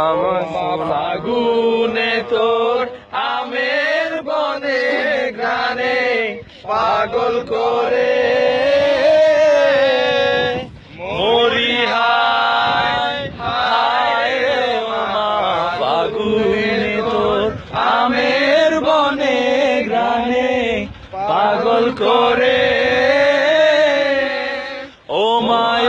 আমার ফাগুনে তোর আমের বনে গানে পাগল করে। আমের বনে গ্রানে পাগল করে। ও মায়